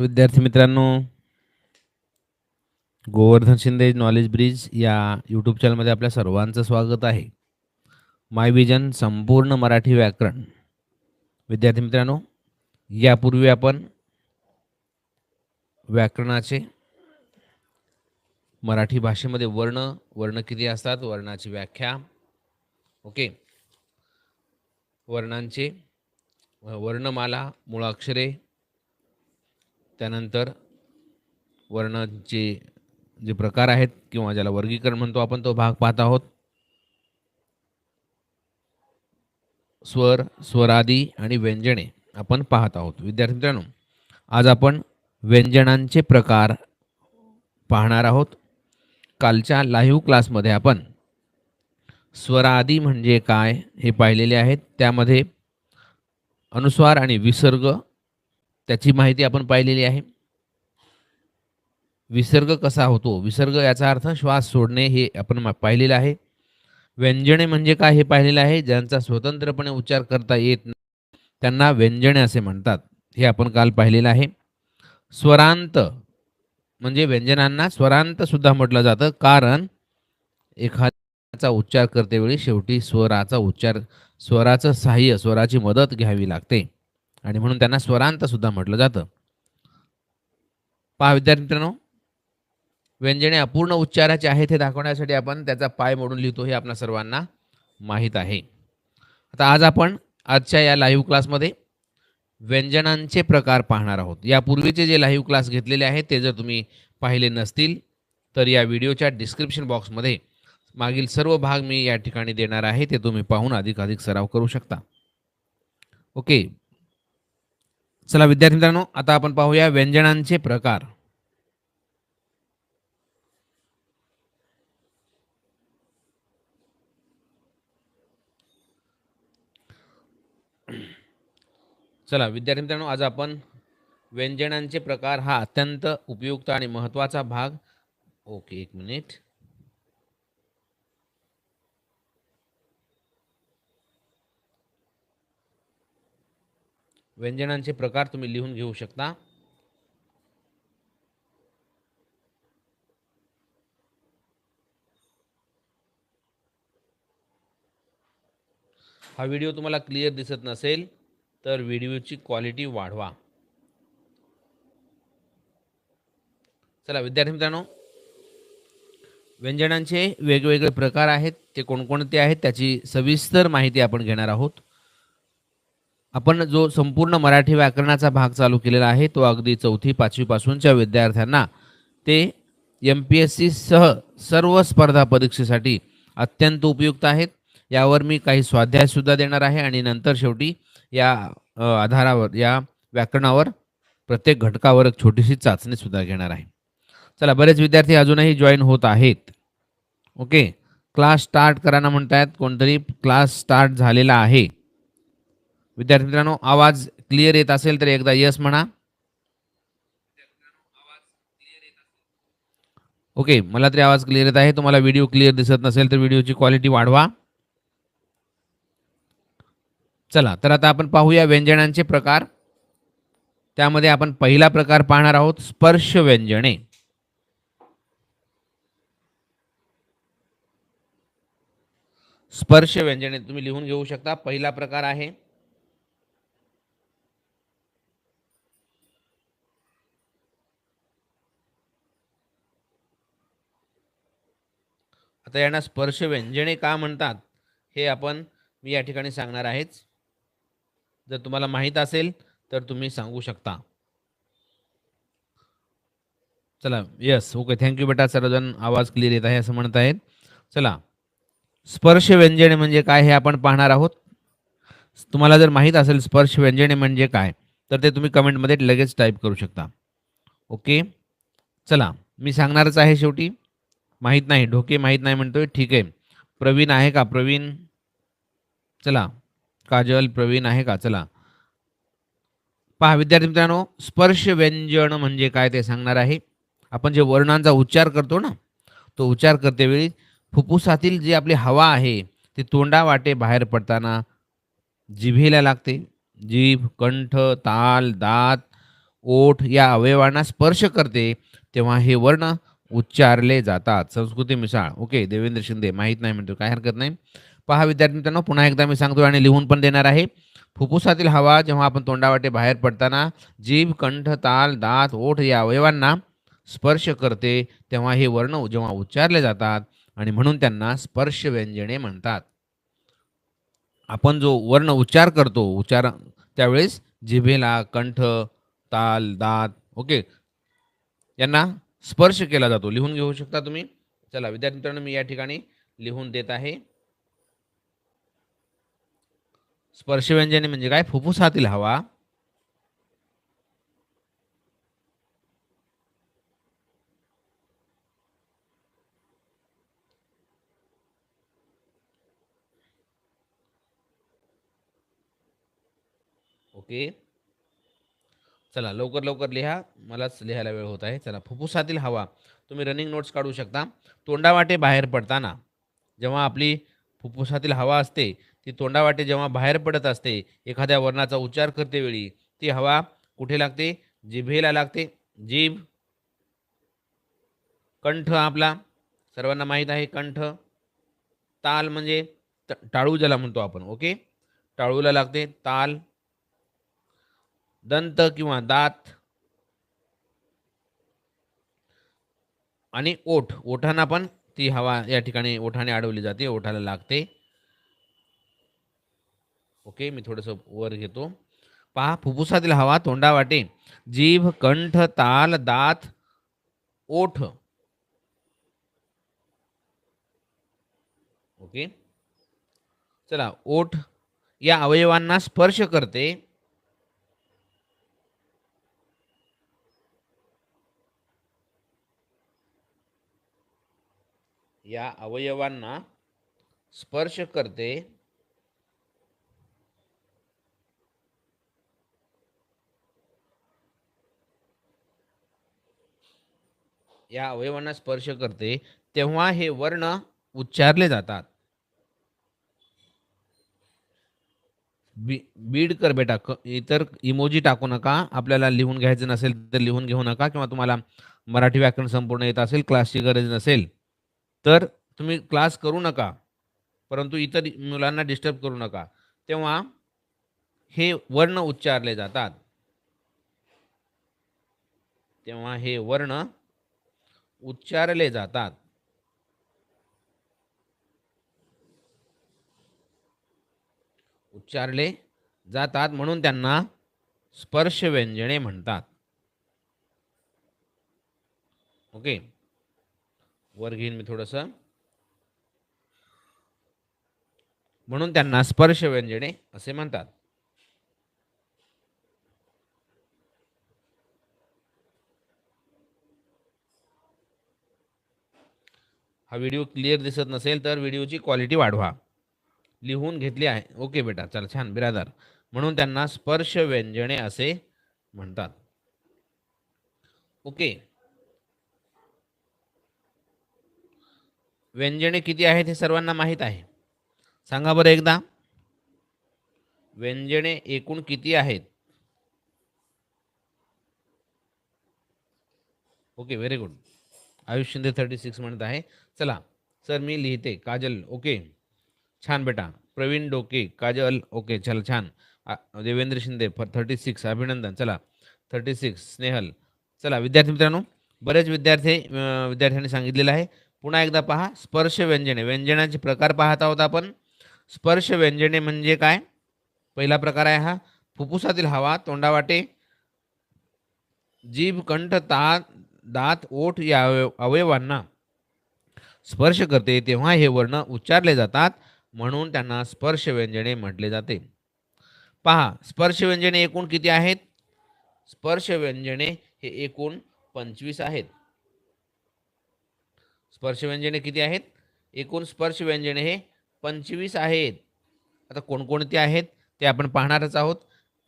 विद्यार्थी मित्रांनो Govardhan Shinde knowledge bridge या यूट्यूब चॅनलमध्ये आपल्या सर्वांचं स्वागत आहे. माय विजन संपूर्ण मराठी व्याकरण. विद्यार्थी मित्रांनो यापूर्वी आपण व्याकरणाचे मराठी भाषेमध्ये वर्ण वर्ण किती असतात? वर्णाची व्याख्या. ओके. वर्णांचे वर्णमाला मुळाक्षरे त्यानंतर वर्णांचे जे प्रकार आहेत किंवा ज्याला वर्गीकरण म्हणतो आपण तो भाग पाहत आहोत. स्वर स्वरादी आणि व्यंजने आपण पाहत आहोत. विद्यार्थी मित्रांनो आज आपण व्यंजनांचे प्रकार पाहणार आहोत. कालच्या लाईव्ह क्लासमध्ये आपण स्वरादी म्हणजे काय हे पाहिलेले आहेत. त्यामध्ये अनुस्वार आणि विसर्ग त्याची माहिती आपण पाहिलेली आहे. विसर्ग कसा होतो? विसर्ग याचा अर्थ श्वास सोडणे हे आपण मा- पाहिलेलं आहे. व्यंजने म्हणजे काय हे पाहिलेलं आहे? ज्यांचा स्वतंत्रपणे उच्चार करता येत नाही त्यांना व्यंजने असे म्हणतात. हे आपण काल पाहिलेलं आहे. स्वरांत म्हणजे व्यंजनांना स्वरांत सुद्धा म्हटलं जातं. कारण एखाद्याचा उच्चार करतेवेळी शेवटी स्वराचा उच्चार स्वराचं सहाय्य स्वराची मदत घ्यावी लागते. आणि म्हणून त्यांना स्वरांत सुद्धा म्हटलं जातं. पहा विद्यार्थी मित्रांनो व्यंजने अपूर्ण उच्चाराचे आहेत हे दाखवण्यासाठी आपण त्याचा पाय मोडून लिहितो हे आपल्या सर्वांना माहीत आहे. आता आज आपण आजच्या या लाईव्ह क्लासमध्ये व्यंजनांचे प्रकार पाहणार आहोत. यापूर्वीचे जे लाईव्ह क्लास घेतलेले आहेत ते जर तुम्ही पाहिले नसतील तर या व्हिडिओच्या डिस्क्रिप्शन बॉक्समध्ये मागील सर्व भाग मी या ठिकाणी देणार आहे ते तुम्ही पाहून अधिकाधिक सराव करू शकता. ओके चला विद्यार्थी मित्रांनो आता आपण पाहूया व्यंजनांचे प्रकार. चला विद्यार्थी मित्रांनो आज आपण व्यंजनांचे प्रकार हा अत्यंत उपयुक्त आणि महत्त्वाचा भाग. ओके एक मिनिट. व्यंजनांचे प्रकार तुम्ही लिहून घेऊ शकता. हा व्हिडिओ तुम्हाला क्लिअर दिसत नसेल तर व्हिडिओची क्वालिटी वाढवा. चला विद्यार्थी मित्रांनो व्यंजनांचे वेगवेगळे प्रकार आहेत ते कोणकोणते आहेत त्याची सविस्तर माहिती आपण घेणार आहोत. आपण जो संपूर्ण मराठी व्याकरणाचा भाग चालू केलेला आहे तो अगदी चौथी पाचवीपासूनच्या विद्यार्थ्यांना ते एम पी एस सी सह सर्व स्पर्धा परीक्षेसाठी अत्यंत उपयुक्त आहेत. यावर मी काही स्वाध्यायसुद्धा देणार आहे आणि नंतर शेवटी या आधारावर या व्याकरणावर प्रत्येक घटकावर एक छोटीशी चाचणीसुद्धा घेणार आहे. चला बरेच विद्यार्थी अजूनही जॉईन होत आहेत. ओके क्लास स्टार्ट करायला म्हणतायत. कोणतरी क्लास स्टार्ट झालेला आहे. विद्यार्थी मित्रांनो आवाज क्लिअर येत असेल तर एकदा यस म्हणा. ओके मला तरी आवाज क्लिअर येत आहे. तुम्हाला व्हिडिओ क्लिअर दिसत नसेल तर व्हिडिओची क्वालिटी वाढवा. चला तर आता आपण पाहूया व्यंजनांचे प्रकार. त्यामध्ये आपण पहिला प्रकार पाहणार आहोत स्पर्श व्यंजने. स्पर्श व्यंजने तुम्ही लिहून घेऊ शकता. पहिला प्रकार आहे आता यांना स्पर्श व्यंजने का म्हणतात हे आपण मी या ठिकाणी सांगणार आहेच. जर तुम्हाला माहीत असेल तर तुम्ही सांगू शकता. चला यस ओके थँक्यू बेटा सर्वजण आवाज क्लिअर येत आहे असं म्हणत आहेत. चला स्पर्श व्यंजने म्हणजे काय हे आपण पाहणार आहोत. तुम्हाला जर माहीत असेल स्पर्श व्यंजने म्हणजे काय तर ते तुम्ही कमेंटमध्ये लगेच टाईप करू शकता. ओके चला मी सांगणारच आहे शेवटी. माहीत नाही ढोके माहीत नाही म्हणतोय ठीक आहे. प्रवीण आहे का? प्रवीण? चला. काजल प्रवीण आहे का? चला. पहा विद्यार्थी मित्रांनो स्पर्श व्यंजन म्हणजे काय ते सांगणार आहे. आपण जे वर्णांचा उच्चार करतो ना तो उच्चार करतेवेळी फुफ्फुसातील जी आपली हवा आहे ती तोंडावाटे बाहेर पडताना जिभेला लागते. जीभ कंठ ताल दात ओठ या अवयवांना स्पर्श करते. तेव्हा हे वर्ण उच्चारले जातात. संस्कृती मिसाळ. ओके देवेंद्र शिंदे माहीत नाही म्हणतो काय हरकत नाही. पहा विद्यार्थी मित्रांनो पुन्हा एकदा मी सांगतो आणि लिहून पण देणार आहे. फुफ्फुसातील हवा जेव्हा आपण तोंडावाटे बाहेर पडताना जीभ कंठ ताल दात ओठ या अवयवांना स्पर्श करते तेव्हा हे वर्ण जेव्हा उच्चारले जातात आणि म्हणून त्यांना स्पर्श व्यंजने म्हणतात. आपण जो वर्ण उच्चार करतो उच्चार त्यावेळेस जिभेला कंठ ताल दात ओके यांना स्पर्श केला जातो. लिहून घेऊ शकता तुम्ही? चला विद्यार्थी मित्रांनो मी या ठिकाणी लिहून देत आहे. स्पर्शव्यंजने म्हणजे काय? फुफ्फुसातील हवा. ओके. चला लवकर लवकर लिहा. मलाच लिहायला वेळ होत आहे. चला फुफ्फुसातील हवा. तुम्ही रनिंग नोट्स काढू शकता. तोंडावाटे बाहेर पडताना जेव्हा आपली फुफ्फुसातील हवा असते ती तोंडावाटे जेव्हा बाहेर पडत असते एखाद्या वर्णाचा उच्चार करते वेळी ती हवा कुठे लागते? जिभेला लागते. जीभ कंठ आपला सर्वांना माहीत आहे कंठ. ताल म्हणजे टाळू ज्याला म्हणतो आपण ओके? टाळूला लागते ताल दंत किंवा दात. आणि ओठ ओठांना पण ती हवा या ठिकाणी ओठाने अडवली जाते ओठाला लागते. ओके मी थोडंसं वर घेतो. पहा फुफ्फुसातील हवा तोंडावाटे जीभ कंठ ताल दात ओठ. ओके. चला ओठ या अवयवांना स्पर्श करते. या अवयवांना स्पर्श करते. या अवयवांना स्पर्श करते तेव्हा हे वर्ण उच्चारले जातात. बी बीड कर बेटा इतर इमोजी टाकू नका आपल्याला लिहून घ्यायचं नसेल तर लिहून घेऊ नका किंवा तुम्हाला मराठी व्याकरण संपूर्ण येत असेल क्लासची गरज नसेल. तर तुम्ही क्लास करू नका परंतु इतर मुलांना डिस्टर्ब करू नका. तेव्हा हे वर्ण उच्चारले जातात. तेव्हा हे वर्ण उच्चारले जातात. उच्चारले जातात म्हणून त्यांना स्पर्श व्यंजने म्हणतात. ओके? वर घेईन मी थोडंसं. म्हणून त्यांना स्पर्श व्यंजने असे म्हणतात. हा व्हिडिओ क्लिअर दिसत नसेल तर व्हिडिओची क्वालिटी वाढवा. लिहून घेतली आहे. ओके बेटा चल छान बिरादार. म्हणून त्यांना स्पर्श व्यंजने असे म्हणतात. ओके. व्यंजने किती आहेत हे सर्वांना माहीत आहे. सांगा बरं एकदा. व्यंजने एकूण किती आहेत? Okay very good. Ayush Shinde thirty six म्हणत आहे. चला सर मी लिहिते. काजल ओके. छान बेटा. प्रवीण डोके काजल ओके. चला छान. Devendra Shinde four thirty six. अभिनंदन. चला थर्टी सिक्स. स्नेहल. चला विद्यार्थी मित्रांनो बरेच विद्यार्थी विद्यार्थ्यांनी सांगितलेलं आहे. पुन्हा एकदा पहा. स्पर्श व्यंजने. व्यंजनाचे प्रकार पाहत आहोत आपण. स्पर्श व्यंजने म्हणजे काय? पहिला प्रकार आहे हा. फुफ्फुसातील हवा तोंडावाटे जीभ कंठ ता दात ओठ या अवय- अवयवांना स्पर्श करते. तेव्हा हे वर्ण उच्चारले जातात. म्हणून त्यांना स्पर्श व्यंजने म्हटले जाते. पहा. स्पर्श व्यंजने एकूण किती आहेत? स्पर्श व्यंजने हे एकूण पंचवीस आहेत. स्पर्श व्यंजने किती आहेत? एकूण स्पर्श व्यंजने हे पंचवीस आहेत. आता कोणकोणती आहेत ते आपण पाहणारच आहोत.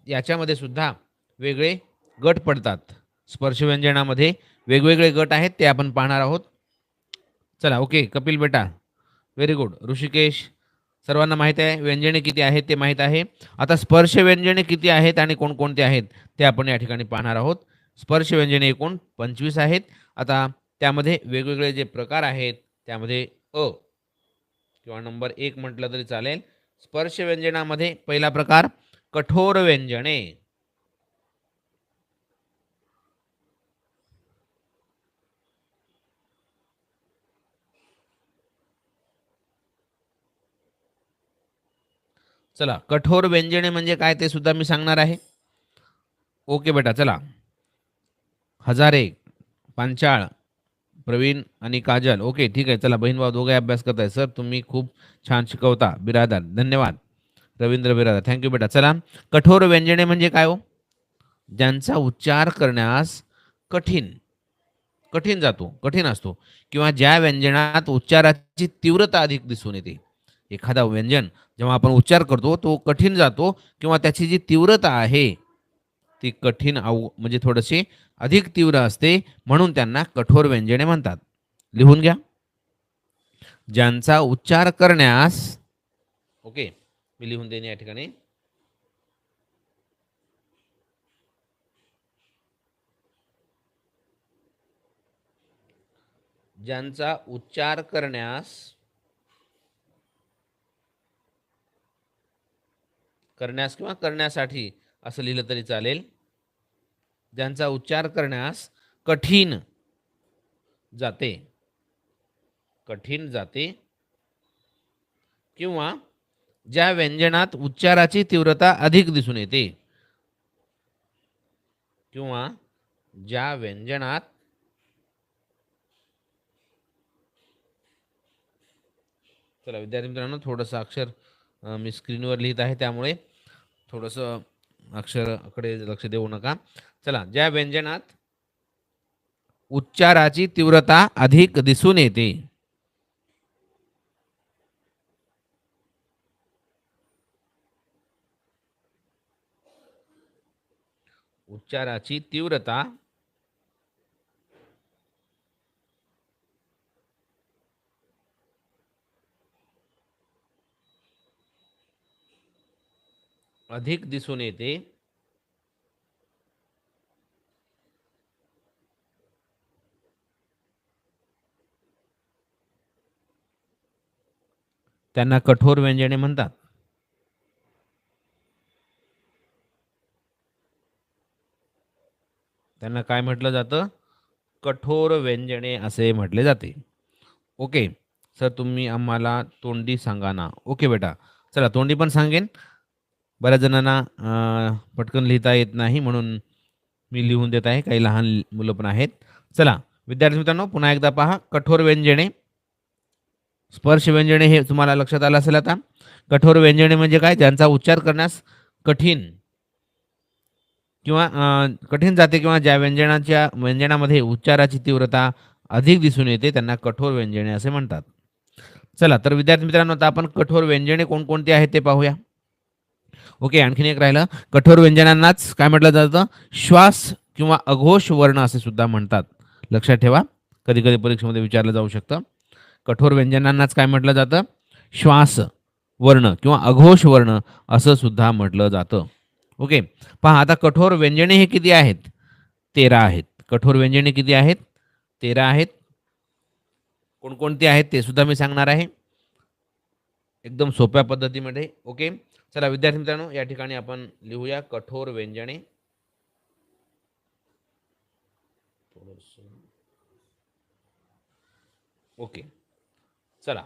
याच्यामध्ये सुद्धा वेगळे गट पडतात. स्पर्श व्यंजनामध्ये वेगवेगळे गट आहेत ते आपण पाहणार आहोत. चला ओके कपिल बेटा व्हेरी गुड. ऋषिकेश सर्वांना माहीत आहे व्यंजने किती आहेत ते माहीत आहे. आता स्पर्श व्यंजने किती आहेत आणि कोणकोणते आहेत ते आपण या ठिकाणी पाहणार आहोत. स्पर्श व्यंजने एकूण पंचवीस आहेत. आता त्यामध्ये वेगवेगळे जे प्रकार आहेत त्यामध्ये अ किंवा नंबर एक म्हटलं तरी चालेल. स्पर्श व्यंजनामध्ये पहिला प्रकार कठोर व्यंजने. चला कठोर व्यंजने म्हणजे काय ते सुद्धा मी सांगणार आहे. ओके बेटा चला. हजारे पांचाळ. प्रवीण आणि काजल. ओके ठीक आहे. चला बहीण भाऊ दोघे अभ्यास करताय. सर तुम्ही खूप छान शिकवता. बिरादार. धन्यवाद. रवींद्र बिरादार. थँक्यू बेटा. चला कठोर व्यंजने म्हणजे काय हो? ज्यांचा उच्चार करण्यास कठीण कठीण जातो कठीण असतो. किंवा ज्या व्यंजनात उच्चाराची तीव्रता अधिक दिसून येते. एखादा व्यंजन जेव्हा आपण उच्चार करतो तो कठीण जातो किंवा त्याची जी तीव्रता आहे ती कठीण आव म्हणजे थोडीशी अधिक तीव्र असते म्हणून त्यांना कठोर व्यंजने म्हणतात. लिहून घ्या. ज्यांचा उच्चार करण्यास ओके मी लिहून देईन या ठिकाणी. ज्यांचा उच्चार करण्यास करण्यास किंवा करण्यासाठी असं लिहिलं तरी चालेल. ज्यांचा उच्चार करण्यास कठीण जाते. कठीण जाते. किंवा ज्या व्यंजनात उच्चाराची तीव्रता अधिक दिसून येते. किंवा ज्या व्यंजनात चला विद्यार्थी मित्रांनो थोडंसं अक्षर मी स्क्रीनवर लिहित आहे त्यामुळे थोडंसं अक्षराकडे लक्ष देऊ नका. चला ज्या व्यंजनात. उच्चाराची तीव्रता अधिक दिसून येते. उच्चाराची तीव्रता अधिक दिसून येते. त्यांना कठोर व्यंजने म्हणतात. त्यांना काय म्हटलं जातं? कठोर व्यंजने असे म्हटले जाते. ओके सर तुम्ही आम्हाला तोंडी सांगा ना. ओके बेटा चला तोंडी पण सांगेन. बऱ्याच जणांना पटकन लिहिता येत नाही म्हणून मी लिहून देत आहे. काही लहान मुलं पण आहेत. चला विद्यार्थी मित्रांनो पुन्हा एकदा पहा. कठोर व्यंजने. स्पर्श व्यंजने हे तुम्हाला लक्षात आलं असेल आता. कठोर व्यंजने म्हणजे काय? ज्यांचा उच्चार करण्यास कठीण किंवा कठीण जाते किंवा ज्या व्यंजनाच्या व्यंजनामध्ये उच्चाराची तीव्रता अधिक दिसून येते त्यांना कठोर व्यंजने असे म्हणतात. चला तर विद्यार्थी मित्रांनो आता आपण कठोर व्यंजने कोणकोणती आहेत ते पाहूया. ओके आणखीन एक राहिलं. कठोर व्यंजनांनाच काय म्हटलं जातं? श्वास किंवा अघोष वर्ण असे सुद्धा म्हणतात. लक्षात ठेवा. कधी कधी परीक्षेमध्ये विचारलं जाऊ शकतं. कठोर व्यंजनांनाच काय म्हटलं जातं? श्वास वर्ण किंवा अघोष वर्ण असं सुद्धा म्हटलं जातं. ओके पहा आता कठोर व्यंजने हे किती आहेत? तेरा आहेत. कठोर व्यंजने किती आहेत? तेरा आहेत. कोणकोणती आहेत ते सुद्धा मी सांगणार आहे. एकदम सोप्या पद्धतीमध्ये. ओके चला विद्यार्थी मित्रांनो या ठिकाणी आपण लिहूया कठोर व्यंजने. ओके चला.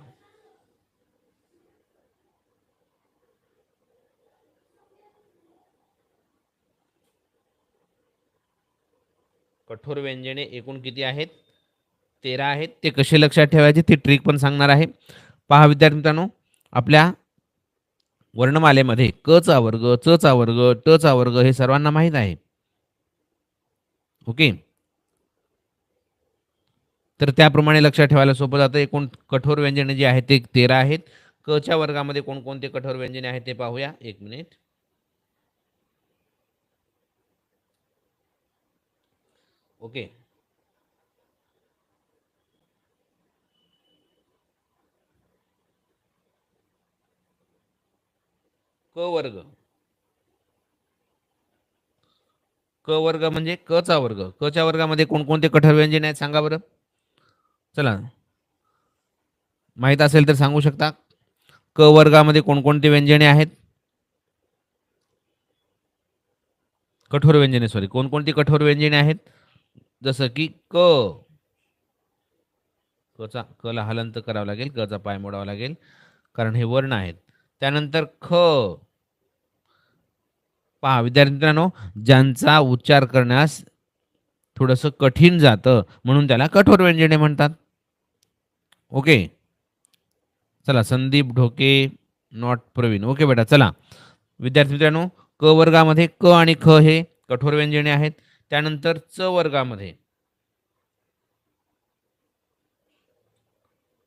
कठोर व्यंजने एकूण किती आहेत? तेरा आहेत. ते कसे लक्षात ठेवायचे? ती ट्रिक पण सांगणार आहे. पहा विद्यार्थी मित्रांनो आपल्या वर्णमालेमध्ये क चा वर्ग च चा वर्ग ट चा वर्ग हे सर्वांना माहीत आहे. ओके? तर त्याप्रमाणे लक्षात ठेवायला सोपं जातं. एकूण कठोर व्यंजने जी आहेत ते तेरा आहेत. क च्या वर्गामध्ये कोणकोणते कठोर व्यंजने आहेत ते पाहूया. एक मिनिट. ओके. क वर्ग. क वर्ग म्हणजे क चा वर्ग. क च्या वर्गामध्ये कोणकोणते कठोर व्यंजन आहेत सांगा बरं. चला. माहीत असेल तर सांगू शकता. क वर्गामध्ये कोणकोणते व्यंजने आहेत? कठोर व्यंजने सॉरी कोणकोणती कठोर व्यंजने आहेत? जसं की क. कचा कला हलंत करावं लागेल. कचा पाय मोडावा लागेल. कारण हे वर्ण आहेत. त्यानंतर ख. पहा विद्यार्थी मित्रांनो ज्यांचा उच्चार करण्यास थोडंसं कठीण जातं म्हणून त्याला कठोर व्यंजने म्हणतात. ओके? चला संदीप ढोके नॉट प्रवीण. ओके बेटा चला. विद्यार्थी मित्रांनो क वर्गामध्ये क आणि ख हे कठोर व्यंजने आहेत. त्यानंतर च वर्गामध्ये.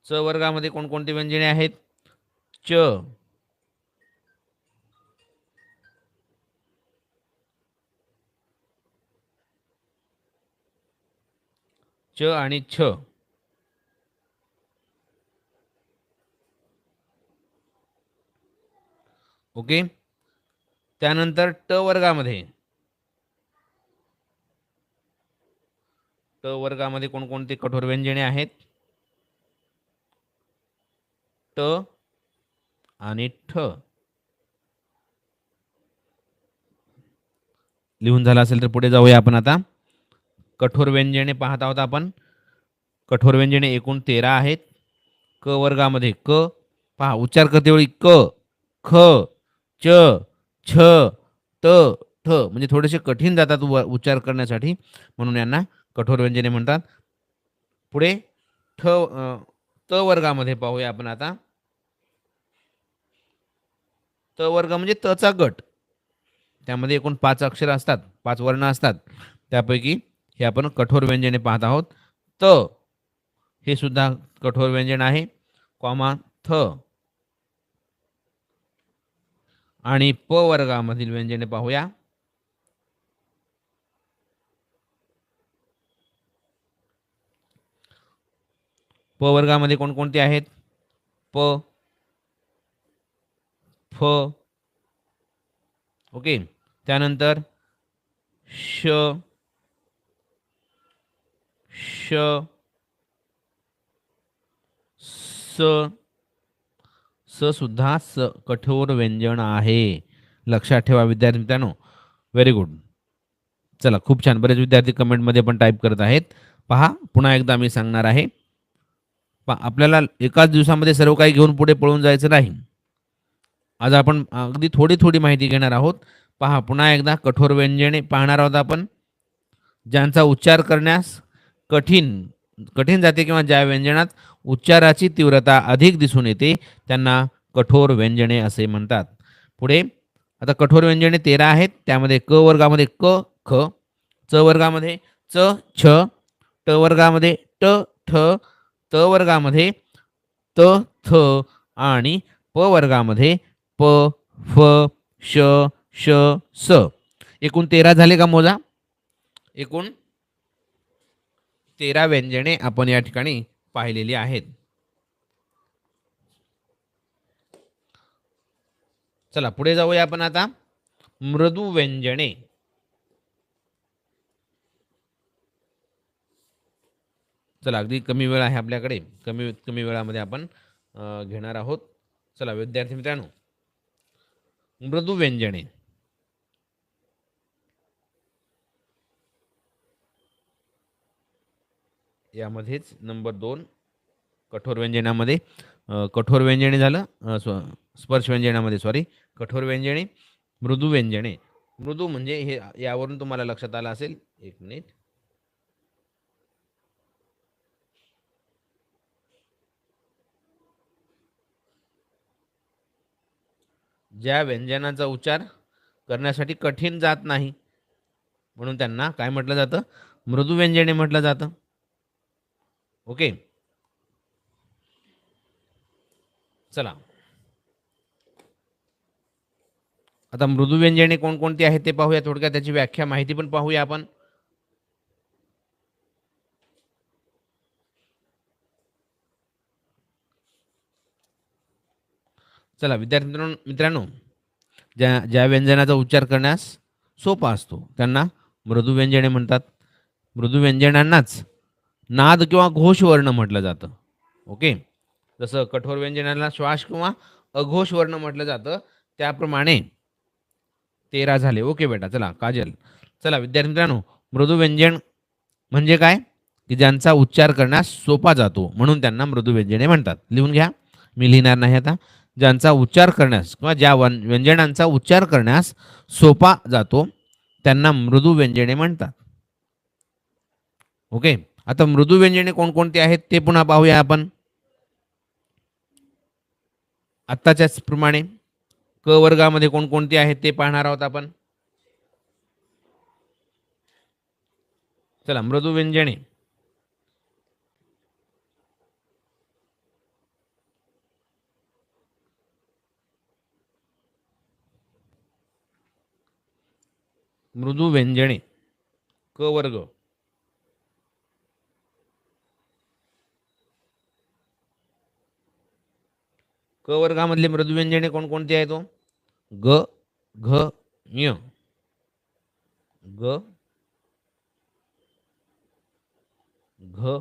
च वर्गामध्ये कोणकोणती व्यंजने आहेत? च. च आणि छ. ओके? त्यानंतर ट वर्गामध्ये. ट वर्गामध्ये कोणकोणते कठोर व्यंजने आहेत? ट आणि ठ. लिहून झालं असेल तर पुढे जाऊया आपण आता. कठोर व्यंजने पाहत आहोत आपण. कठोर व्यंजने एकूण तेरा आहेत. क वर्गामध्ये क पहा उच्चार करतेवेळी क ख च छ त ठ म्हणजे थोडेसे कठीण जातात उ- उच्चार करण्यासाठी. म्हणून यांना कठोर व्यंजने म्हणतात. पुढे ठ त वर्गामध्ये पाहूया आपण आता. त वर्ग म्हणजे तचा गट. त्यामध्ये एकूण पाच अक्षर असतात पाच वर्ण असतात. त्यापैकी हे आपण कठोर व्यंजने पाहत आहोत. त हे सुद्धा कठोर व्यंजन आहे. कॉमा थ. आणि प वर्गामधील व्यंजने पाहूया. प वर्गामध्ये कोणकोणते आहेत? प फ ओके. त्यानंतर श श स स सुद्धा स कठोर व्यंजन आहे. लक्षात ठेवा विद्यार्थी मित्रांनो. व्हेरी गुड चला खूप छान. बरेच विद्यार्थी कमेंटमध्ये पण टाईप करत आहेत. पहा पुन्हा एकदा मी सांगणार आहे. पा आपल्याला एकाच दिवसामध्ये सर्व काही घेऊन पुढे पळून जायचं नाही. आज आपण अगदी थोडी थोडी माहिती घेणार आहोत. पहा पुन्हा एकदा कठोर व्यंजने पाहणार आहोत आपण. ज्यांचा उच्चार करण्यास कठीण कठीण जाते किंवा ज्या व्यंजनात उच्चाराची तीव्रता अधिक दिसून येते त्यांना कठोर व्यंजने असे म्हणतात. पुढे आता कठोर व्यंजने तेरा आहेत त्यामध्ये क वर्गामध्ये क ख च वर्गामध्ये च छ ट वर्गामध्ये ट ठ त वर्गामध्ये त थ आणि प वर्गामध्ये प फ श श स. एकूण तेरा झाले का मोजा? एकूण तेरा व्यंजने आपण या ठिकाणी पाहिलेली आहेत. चला पुढे जाऊया आपण आता. मृदू व्यंजने. चला अगदी कमी वेळ आहे आपल्याकडे. कमी कमी वेळामध्ये आपण घेणार आहोत. चला विद्यार्थी मित्रांनो. मृदू व्यंजने. यामध्येच नंबर दोन कठोर व्यंजनामध्ये कठोर व्यंजने झालं स्व स्पर्श व्यंजनामध्ये सॉरी कठोर व्यंजने मृदू व्यंजने. मृदू म्हणजे हे यावरून तुम्हाला लक्षात आलं असेल एक मिनिट. ज्या व्यंजनाचा उच्चार करण्यासाठी कठीण जात नाही म्हणून त्यांना काय म्हटलं जातं? मृदू व्यंजने म्हटलं जातं. ओके? चला. आता मृदू व्यंजने कोणकोणती आहेत ते पाहूया. थोडक्यात त्याची व्याख्या माहिती पण पाहूया आपण. चला विद्यार्थी मित्रांनो ज्या ज्या व्यंजनाचा उच्चार करण्यास सोपा असतो त्यांना मृदू व्यंजने म्हणतात. मृदू व्यंजनांनाच नाद किंवा घोष वर्ण म्हटलं जातं. ओके? जसं कठोर व्यंजनांना श्वास किंवा अघोष वर्ण म्हटलं जातं त्याप्रमाणे तेरा झाले. ओके बेटा चला काजल. चला विद्यार्थी मित्रांनो मृदू व्यंजन म्हणजे काय? की ज्यांचा उच्चार करण्यास सोपा जातो म्हणून त्यांना मृदू व्यंजने म्हणतात. लिहून घ्या. मी लिहिणार नाही आता. ज्यांचा उच्चार करण्यास किंवा ज्या वन व्यंजनांचा उच्चार करण्यास सोपा जातो त्यांना मृदू व्यंजने म्हणतात. ओके? आता मृदू व्यंजने कोणकोणती आहेत ते पुन्हा पाहूया आपण. आत्ताच्याच प्रमाणे क वर्गामध्ये कोणकोणती आहेत ते पाहणार आहोत आपण. चला मृदू व्यंजने. मृदू व्यंजने क वर्ग. क वर्गामधले मृदुव्यंजने कोणकोणते आहेत हो? ग घ ञ. ग घ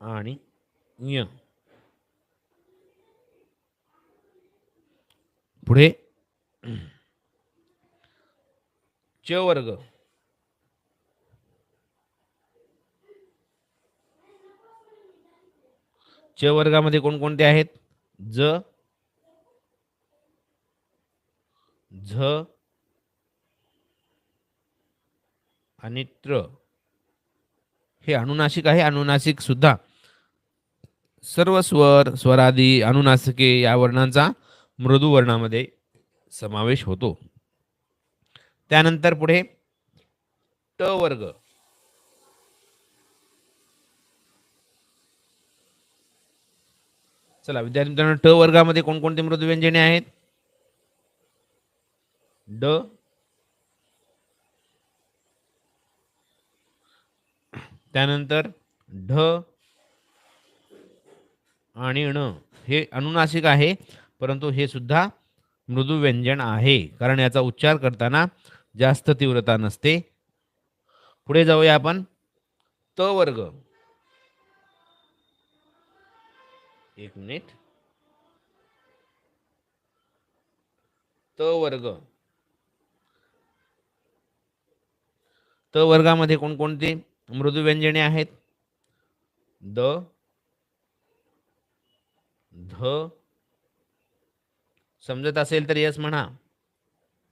आणि ञ. पुढे. च वर्ग. च वर्गामध्ये कोणकोणते आहेत? ज. झ. आणि त्र. हे अनुनासिक आहे. अनुनासिक सुद्धा. सर्व स्वर स्वरादी अनुनासिके या वर्णांचा मृदू वर्णामध्ये समावेश होतो. त्यानंतर पुढे ट वर्ग. चला विद्यार्थी मित्रांनो ट वर्गामध्ये कोणकोणते मृदू व्यंजने आहेत? ड. त्यानंतर ढ आणि ण हे अनुनासिक आहे परंतु हे सुद्धा मृदू व्यंजन आहे कारण याचा उच्चार करताना जास्त तीव्रता नसते. पुढे जाऊया आपण. त वर्ग. एक मिनिट. त वर्ग. त वर्गामध्ये कोणकोणती मृदू व्यंजने आहेत? द. ध. समजत असेल तर यस म्हणा.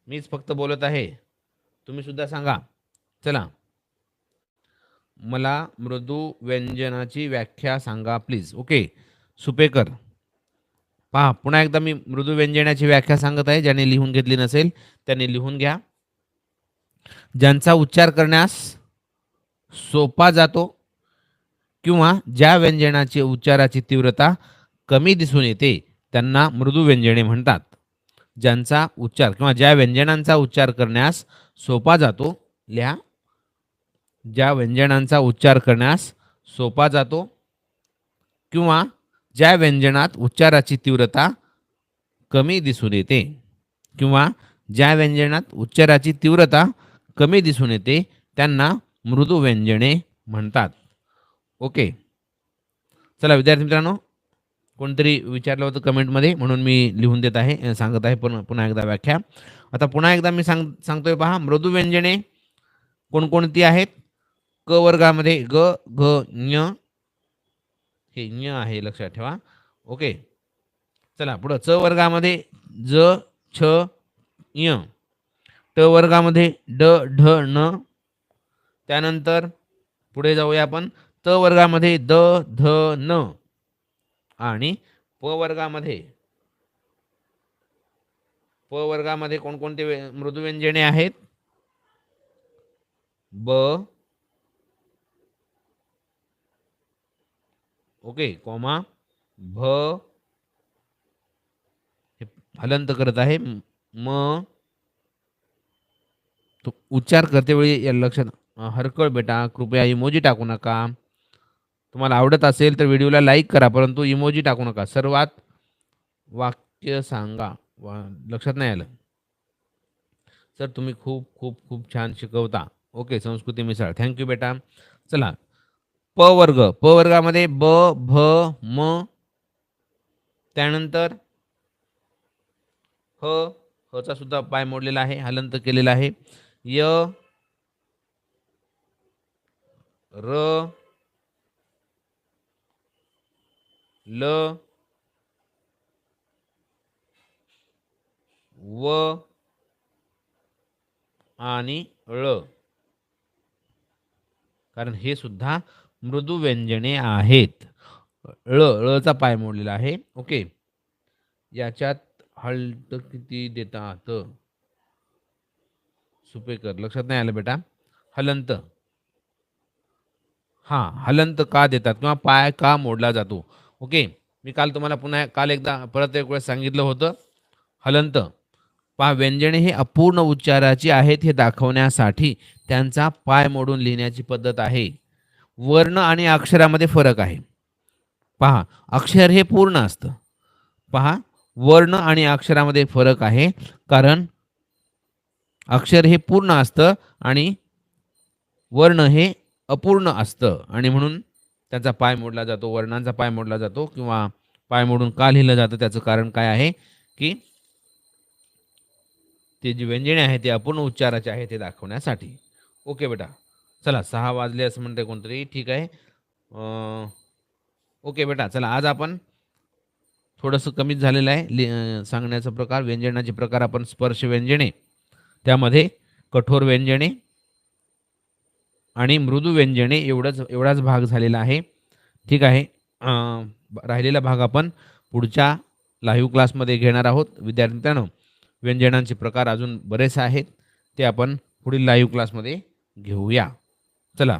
मीच फक्त बोलत आहे. तुम्ही सुद्धा सांगा. चला. मला मृदू व्यंजनाची व्याख्या सांगा प्लीज ओके सुपेकर. पहा पुन्हा एकदा मी मृदू व्यंजनाची व्याख्या सांगत आहे ज्याने लिहून घेतली नसेल त्याने लिहून घ्या. ज्यांचा उच्चार करण्यास सोपा जातो किंवा ज्या व्यंजनाची उच्चाराची तीव्रता कमी दिसून येते त्यांना मृदू व्यंजने म्हणतात. ज्यांचा उच्चार किंवा ज्या व्यंजनांचा उच्चार करण्यास सोपा जातो लिहा. ज्या व्यंजनांचा उच्चार करण्यास सोपा जातो किंवा ज्या व्यंजनात उच्चाराची तीव्रता कमी दिसून येते किंवा ज्या व्यंजनात उच्चाराची तीव्रता कमी दिसून येते त्यांना मृदू व्यंजने म्हणतात. ओके. चला विद्यार्थी मित्रांनो कोणतरी विचारलं होतं कमेंटमध्ये म्हणून मी लिहून देत आहे सांगत आहे पुन्हा पुन्हा एकदा व्याख्या. आता पुन्हा एकदा मी सांग सांगतोय पहा मृदू व्यंजने कोणकोणती आहेत? क वर्गामध्ये ग घ ञ हे ञ आहे लक्षात ठेवा. ओके. चला पुढं च वर्गामध्ये ज छ य ट वर्गामध्ये ड ढ ण. त्यानंतर पुढे जाऊया आपण. त वर्गामध्ये द ध न. आणि प वर्गामध्ये प वर्गामध्ये कोणकोणते मृदुव्यंजने आहेत? ब ओके कॉमा भ हे हलंत करत आहे. म- तो उच्चार करते वेळी या लक्षात हरकळ बेटा कृपया इमोजी टाकू नका. तुम्हाला आवडत असेल तर व्हिडिओला लाईक करा परंतु इमोजी टाकू नका. सर्वात वाक्य सांगा. वा लक्षात नाही आलं. सर तुम्ही खूप खूप खूप छान शिकवता. ओके संस्कृती मिसळ. थँक्यू बेटा. चला प वर्ग. प वर्गामध्ये ब भ म. त्यानंतर ह हचा सुद्धा पाय मोडलेला आहे हलंत केलेला आहे. य र ल व आणि ळ. कारण हे सुद्धा मृदू व्यंजने आहेत. ळ ळचा पाय मोडलेला आहे. ओके. याच्यात हल्ट किती देतात? सुपेकर लक्षात नाही आलं बेटा. हलंत. हां हलंत का देतात किंवा पाय का मोडला जातो? ओके. मी काल तुम्हाला पुन्हा काल एकदा परत एक वेळेस सांगितलं होतं. हलंत. पहा व्यंजने हे अपूर्ण उच्चाराची आहेत हे दाखवण्यासाठी त्यांचा पाय मोडून लिहिण्याची पद्धत आहे. वर्ण आणि अक्षरामध्ये फरक आहे. पहा अक्षर हे पूर्ण असतं. पहा वर्ण आणि अक्षरामध्ये फरक आहे कारण अक्षर हे पूर्ण असतं आणि वर्ण हे अपूर्ण असतं. आणि म्हणून त्याचा पाय मोडला जातो वर्णांचा पाय मोडला जातो किंवा पाय मोडून का लिहिलं जातं त्याचं कारण काय आहे की ते जी व्यंजने आहे ते अपूर्ण उच्चाराचे आहे ते दाखवण्यासाठी. ओके बेटा. चला सहा वाजले असं म्हणते कोणतरी. ठीक आहे. ओके बेटा चला आज आपण थोडंसं कमीच झालेलं आहे. लि सांगण्याचा प्रकार व्यंजनाचे प्रकार आपण स्पर्श व्यंजने त्यामध्ये कठोर व्यंजने आणि मृदू व्यंजने एवढंच एवढाच भाग झालेला आहे. ठीक आहे. राहिलेला भाग आपण पुढच्या लाईव्ह क्लासमध्ये घेणार आहोत. विद्यार्थ्यांनो व्यंजनांचे प्रकार अजून बरेच आहेत. ते आपण पुढील लाईव्ह क्लासमध्ये घेऊया. चला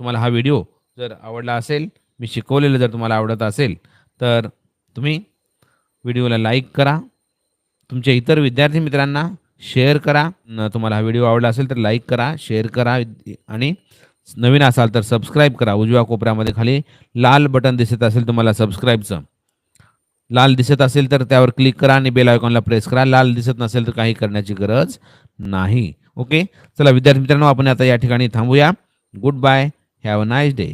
तुम्हाला हा व्हिडिओ जर आवडला असेल मी शिकवलेलं जर तुम्हाला आवडत असेल तर तुम्ही व्हिडिओला लाईक करा. तुमच्या इतर विद्यार्थी मित्रांना शेअर करा. न तुम्हाला हा व्हिडिओ आवडला असेल तर लाईक करा शेअर करा आणि नवीन असाल तर सबस्क्राईब करा. उजव्या कोपऱ्यामध्ये खाली लाल बटन दिसत असेल तुम्हाला सबस्क्राईबचं लाल दिसत असेल तर त्यावर क्लिक करा आणि बेल आयकॉनला प्रेस करा. लाल दिसत नसेल तर काही करण्याची गरज नाही. ओके? चला विद्यार्थी मित्रांनो आपण आता या ठिकाणी थांबूया. Good bye have a nice day